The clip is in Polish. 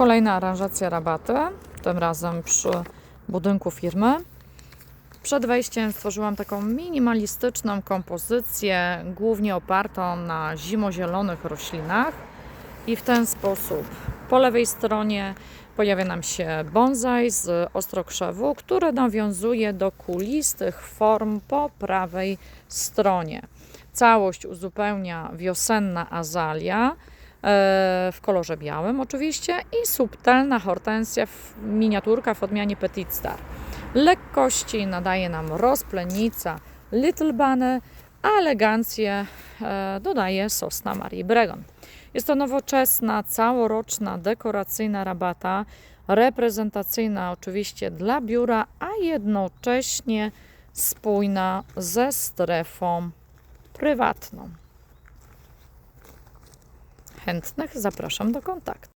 Kolejna aranżacja rabaty, tym razem przy budynku firmy. Przed wejściem stworzyłam taką minimalistyczną kompozycję, głównie opartą na zimozielonych roślinach. I w ten sposób po lewej stronie pojawia nam się bonsai z ostrokrzewu, który nawiązuje do kulistych form po prawej stronie. Całość uzupełnia wiosenna azalia w kolorze białym oczywiście i subtelna hortensja, miniaturka w odmianie Petit Star. Lekkości nadaje nam rozplenica Little Bunny, a elegancję e, dodaje sosna Marii Bregon. Jest to nowoczesna, całoroczna, dekoracyjna rabata, reprezentacyjna oczywiście dla biura, a jednocześnie spójna ze strefą prywatną. Chętnych zapraszam do kontaktu.